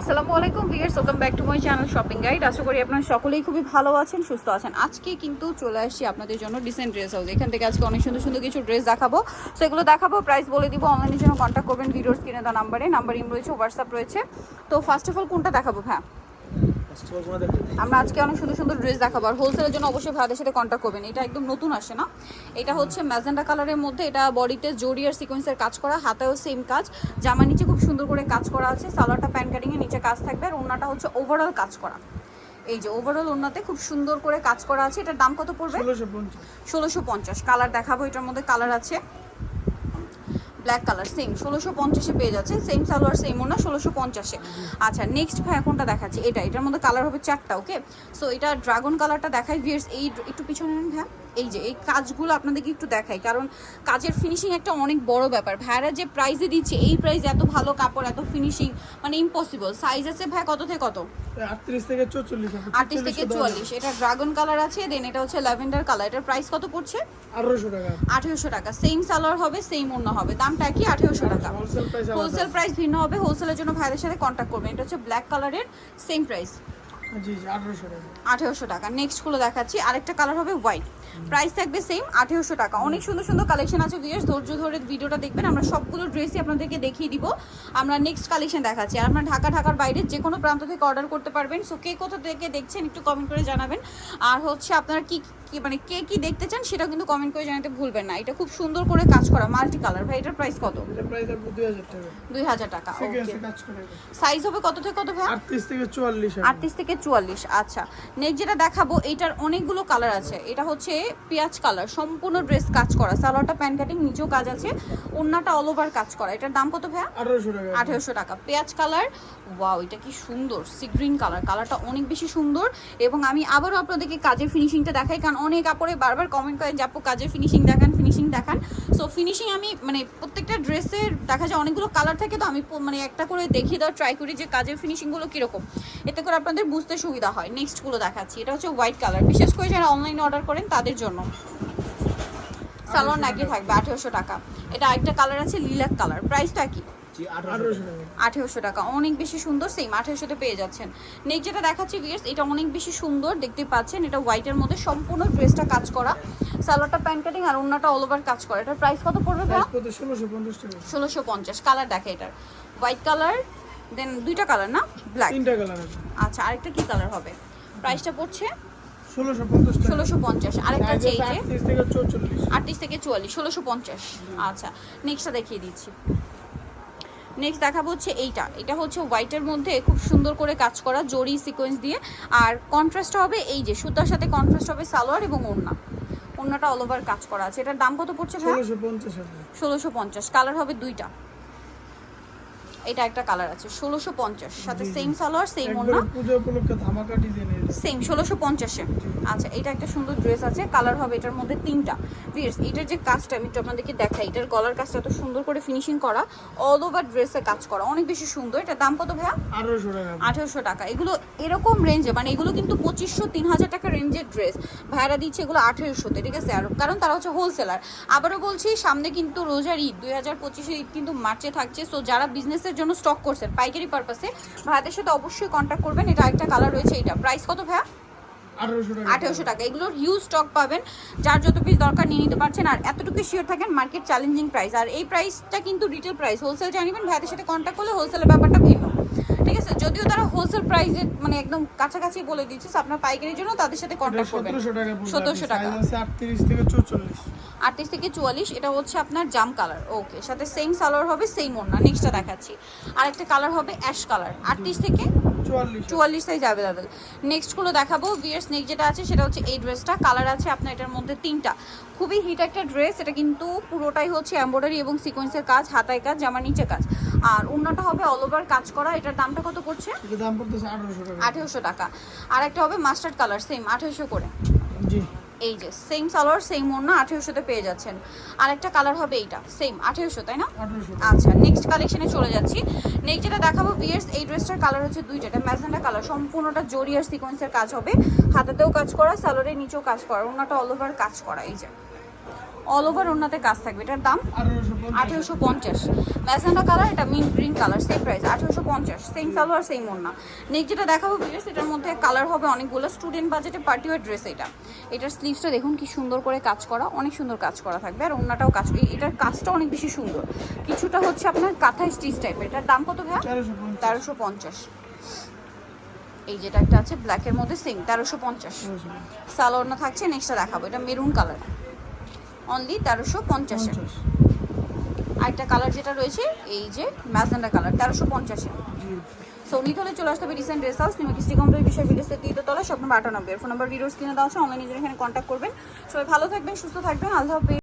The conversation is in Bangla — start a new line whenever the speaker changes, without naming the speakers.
আসসালামু আলাইকুম viewers welcome back to my channel shopping guide আশা করি আপনারা সকলেই খুবই ভালো আছেন, সুস্থ আছেন। আজকে কিন্তু চলে আসছি আপনাদের জন্য ডিসেন্ট ড্রেস হাউস এখান থেকে আজকে অনেক সুন্দর সুন্দর কিছু ড্রেস দেখাবো। সেগুলো দেখাবো প্রাইস বলে দিব অনলাইনের জন্য কন্ট্যাক্ট করবেন ভিডিওর স্ক্রিনে দেওয়া নাম্বারে নাম্বার ইম রয়েছে হোয়াটসঅ্যাপ রয়েছে। তো ফার্স্ট অফ অল কোনটা দেখাবো হ্যাঁ আমরা আজকে অনেক সুন্দর সুন্দর ড্রেস দেখাবো। আর হোলসেলের জন্য অবশ্যই ভাইদের সাথে কন্ট্যাক্ট করবেন। এটা একদম নতুন আসে না। এটা হচ্ছে ম্যাজেন্ডা কালারের মধ্যে এটা বডিতে জরি আর সিকোয়েন্সের কাজ করা হাতেও সেম কাজ। জামা নিচে খুব সুন্দর করে কাজ করা আছে। সালোয়ারটা প্যান্ট কাটিং এর নিচে কাজ থাকবে। আর ওনাটা হচ্ছে ওভারঅল কাজ করা। এই যে ওভারঅল ওনাতে খুব সুন্দর করে কাজ করা আছে। এটার দাম কত পড়বে?
ষোলোশো পঞ্চাশ।
কালার দেখাবো। এটার মধ্যে কালার আছে। ব্ল্যাক কালার সেম ষোলোশো পঞ্চাশে পেয়ে যাচ্ছে সেম সালোয়ার সেম না ষোলোশো পঞ্চাশে। আচ্ছা নেক্সট ভাই এখনটা দেখাচ্ছি, এটা, এটার মধ্যে কালার হবে চারটা ওকে সো এটা ড্রাগন কালারটা দেখায় ভিয়ার্স এই, একটু পিছনে ভাই। এই যে এই কাজগুলো আপনাদেরকে একটু দেখাই কারণ কাজের ফিনিশিং একটা অনেক বড় ব্যাপার। ভাইরা যে প্রাইসে দিচ্ছে এই প্রাইস এত ভালো কাপড় এত ফিনিশিং মানে ইম্পসিবল সাইজ আছে ভাই কত থেকে কত?
আটত্রিশ থেকে চৌচল্লিশ
আটত্রিশ থেকে চুয়াল্লিশ। এটা ড্রাগন কালার আছে দেন এটা হচ্ছে ল্যাভেন্ডার কালার এটার প্রাইস কত পড়ছে?
আঠারোশো টাকা।
আঠেরোশো টাকা। সেম সালোয়ার হবে সেম অন্য হবে। দামটা কি আঠেরোশো টাকা।
হোলসেল প্রাইস
ভিন্ন হবে। হোলসেলের জন্য ভাইদের সাথে কন্ট্যাক্ট করবেন। এটা হচ্ছে ব্ল্যাক কালারের সেম প্রাইস
আঠারোশো টাকা।
নেক্সটগুলো দেখাচ্ছি। আরেকটা কালার হবে হোয়াইট প্রাইস থাকবে সেম আঠেরোশো টাকা। অনেক সুন্দর সুন্দর কালেকশন আছে বিশেষ ধৈর্য ধরে ভিডিওটা দেখবেন। আমরা সবগুলো ড্রেসই আপনাদেরকে দেখিয়ে দিব। আমরা নেক্সট কালেকশন দেখাচ্ছি। আর আপনার ঢাকা, ঢাকার বাইরে যে কোনো প্রান্ত থেকে অর্ডার করতে পারবেন। সো কে কোথা থেকে দেখছেন একটু কমেন্ট করে জানাবেন। আর হচ্ছে আপনারা কি কি মানে কে কি দেখতে চান সেটাও কিন্তু কমেন্ট করে জানাতে ভুলবেন না। এটা খুব সুন্দর করে কাজ করা মাল্টি কালার ভাই এটার প্রাইস কত?
দুই হাজার টাকা।
দুই হাজার টাকা ওকে
সিকেন্সে কাজ করে
সাইজ হবে কত থেকে কত ভাই?
আটত্রিশ থেকে চুয়াল্লিশ
আটত্রিশ থেকে চুয়াল্লিশ আচ্ছা। নেক্সট যেটা দেখাবো এটার অনেকগুলো কালার আছে। এটা হচ্ছে পেঁয়াজ কালার সম্পূর্ণ ড্রেস কাজ করা। সালোয়ারটা প্যান্ট কাটিং নিচেও কাজ আছে। ওন্নাটা অল ওভার কাজ করা। এটার দাম কত ভাইয়া?
আঠারোশো টাকা।
আঠেরোশো টাকা। পেঁয়াজ কালার ওয়াও এটা কি সুন্দর। সি গ্রিন কালার কালারটা অনেক বেশি সুন্দর। এবং আমি আবারও আপনাদেরকে কাজের ফিনিশিংটা দেখাই কারণ অনেক কাপড়ে বারবার কমেন্ট করেন যে আপু কাজের ফিনিশিং দেখান ফিনিশিং দেখান। সো ফিনিশিং আমি মানে প্রত্যেকটা ড্রেসের দেখা যায় অনেকগুলো কালার থাকে, তো আমি মানে একটা করে দেখিয়ে দেওয়ার ট্রাই করি যে কাজের ফিনিশিংগুলো কীরকম। এতে করে আপনাদের বুঝতে সুবিধা হয়। নেক্সটগুলো দেখাচ্ছি। এটা হচ্ছে হোয়াইট কালার বিশেষ করে যারা অনলাইনে অর্ডার করেন, তাদের জন্য। সালোয়ার নাকি থাকবে, আঠেরোশো টাকা। এটা আরেকটা কালার আছে লিলাক কালার প্রাইসটা কি?
আঠারোশো টাকা।
অনেক বেশি সুন্দর সেম আঠেরোশোতে পেয়ে যাচ্ছেন। নেক্সট যেটা দেখাচ্ছি ভিয়ার্স এটা অনেক বেশি সুন্দর দেখতে পাচ্ছেন এটা হোয়াইটের মধ্যে সম্পূর্ণ ড্রেসটা কাজ করা। সালোয়ারটা প্যান্ট কাটিং আর অন্যটা অল ওভার কাজ করা। এটার প্রাইস কত পড়বে
ষোলোশো পঞ্চাশ
ষোলোশো পঞ্চাশ কালার দেখে এটার। হোয়াইট কালার দেন দুইটা কালার না? ব্ল্যাক
তিনটা কালার
আচ্ছা আরেকটা কি কালার হবে? প্রাইসটা পড়ছে?
ষোলোশো পঞ্চাশ
ষোলোশো পঞ্চাশ আরেকটা আছে এই যে
আটত্রিশ থেকে
চুয়াল্লিশ ষোলোশো পঞ্চাশ। আচ্ছা নেক্সটটা দেখিয়ে দিচ্ছি। নেক্সট দেখাবো হচ্ছে এইটা। এটা হচ্ছে হোয়াইটের মধ্যে খুব সুন্দর করে কাজ করা জরি সিকোয়েন্স দিয়ে। আর কন্ট্রাস্ট হবে এই যে সুতার সাথে কন্ট্রাস্ট হবে সালোয়ার এবং ওড়না। ওড়নাটা অল ওভার কাজ করা আছে। এটার দাম কত পড়ছে
ষোলোশো পঞ্চাশ
কালার হবে দুইটা। এটা একটা কালার আছে ষোলোশো পঞ্চাশ। সাথে। সেম সালোয়ার সেম ওড়না।
পুজো উপলক্ষে ধামাকা ডিজাইন
সেম ষোলোশো পঞ্চাশে। আচ্ছা এটা একটা সুন্দর ড্রেস আছে কালার হবে এটার মধ্যে তিনটা। ভিয়ার্স এটার যে কাজটা আমি একটু আপনাদেরকে দেখাই এটার গলার কাজটা এত সুন্দর করে ফিনিশিং করা অল ওভার ড্রেসে কাজ করা অনেক বেশি সুন্দর। এটার দাম কত ভাইয়া?
আঠারোশো টাকা।
আঠেরোশো টাকা। এগুলো এরকম রেঞ্জে মানে এগুলো কিন্তু পঁচিশশো তিন হাজার টাকা রেঞ্জের ড্রেস ভাইয়ারা দিচ্ছে এগুলো আঠেরোশোতে ঠিক আছে? আর কারণ তারা হচ্ছে হোলসেলার আবারও বলছি সামনে কিন্তু রোজার ঈদ দুই হাজার পঁচিশে ঈদ কিন্তু মার্চে থাকছে। সো যারা বিজনেসের জন্য স্টক করছেন পাইকারি পারপাসে ভাইয়াদের সাথে অবশ্যই কন্ট্যাক্ট করবেন। এটা একটা কালার রয়েছে এটা প্রাইস কত ভাইয়া
আঠেরোশো টাকা।
এগুলোর হিউজ স্টক পাবেন। যার যত পিস দরকার নিয়ে নিতে পারছেন। আর এতটুকু শিওর থাকেন মার্কেট চ্যালেঞ্জিং প্রাইস আর এই প্রাইসটা কিন্তু রিটেল প্রাইস হোলসেল জানিবেন ভাইদের সাথে কন্ট্যাক্ট করলে হোলসেলের ব্যাপারটা ভিন্ন। ঠিক আছে? যদিও তারা হোলসেল প্রাইসে মানে একদম কাছাকাছি বলে দিচ্ছে আপনার পাইকারির জন্য তাদের সাথে কন্ট্যাক্ট করবেন।
সতেরোশো টাকা
1700 টাকা।
আছে আটত্রিশ থেকে চৌচল্লিশ।
আটত্রিশ থেকে চুয়াল্লিশ। এটা হচ্ছে আপনার জাম কালার ওকে সাথে সেম সালোয়ার হবে সেম ওড়না নেক্সটটা দেখাচ্ছি। আর একটা কালার হবে অ্যাশ কালার আটত্রিশ থেকে
চুয়াল্লিশ।
যাবে দাদা। নেক্সটগুলো দেখাবো। বিয়ার্স স্নেক যেটা আছে সেটা হচ্ছে এই ড্রেসটা কালার আছে আপনার এটার মধ্যে তিনটা। খুবই হিট একটা ড্রেস এটা কিন্তু পুরোটাই হচ্ছে এমব্রয়ডারি এবং সিকোয়েন্সের কাজ হাতায় কাজ জামার নিচে কাজ। আর অন্যটা হবে অল ওভার কাজ করা। এটার দামটা কত পড়ছে?
টাকা।
আঠেরোশো টাকা। আর একটা হবে মাস্টার্ড কালার সেম আঠেরোশো করে।
জি।
এই যে সেম সালোয়ার সেম ওড়না আঠেরোশোতে পেয়ে যাচ্ছেন। আর একটা কালার হবে এইটা সেম আঠেরোশো তাই না? আচ্ছা নেক্সট কালেকশনে চলে যাচ্ছি। নেক্সট যেটা দেখাবো বিয়ার্স এই ড্রেসটার কালার হচ্ছে দুইটা এটা ম্যাজেন্ডা কালার সম্পূর্ণটা জরিয়ার সিকোয়েন্সের কাজ হবে। হাতাতেও কাজ করা সালোয়ারের নিচেও কাজ করা ওনাটা অল ওভার কাজ করা এই যে। অল ওভার ওনাতে কাজ থাকবে। এটার দাম
আঠেরোশো পঞ্চাশ।
ম্যাজেন্ডা কালার এটা mint green colour same price আঠেরোশো পঞ্চাশ। সেম সালোয়ার সেম ওড়না। নেক্সট যেটা দেখাবো ড্রেস এটার মধ্যে কালার হবে অনেকগুলো। স্টুডেন্ট বাজেটে পার্টি ওয়ার ড্রেস এটা। এটার স্লিভসটা দেখুন কি সুন্দর করে কাজ করা অনেক সুন্দর কাজ করা থাকবে। আর ওড়নাটাও কাজ এটার কাজটা অনেক বেশি সুন্দর। কিছুটা হচ্ছে আপনার কাঁথা স্টিচ টাইপের এটার দাম কত ভাইয়া?
তেরোশো পঞ্চাশ।
এই যেটা একটা আছে ব্ল্যাকের মধ্যে সেম তেরোশো পঞ্চাশ।
পঞ্চাশ।
সালোয়ারটা থাকছে নেক্সটটা দেখাবো। এটা মেরুন কালার অনলি তেরোশো
পঞ্চাশ
আরেকটা কালার যেটা রয়েছে এই যে ম্যাজেন্ডা কালার তেরোশো পঞ্চাশে সো নিতে হলে চলে আসতে হবে রিসেন্ট ড্রেস হাউস নিউ কিস্টি কম্পিউটার বিষয় বিদেশে দিয়ে তলা সব নম্বর আটানব্বই ফোন নাম্বার ভিডিওস কিনে দেওয়া আছে অনলাইনে এখানে কন্ট্যাক্ট করবেন। সবাই ভালো থাকবেন সুস্থ থাকবেন আল্লাহ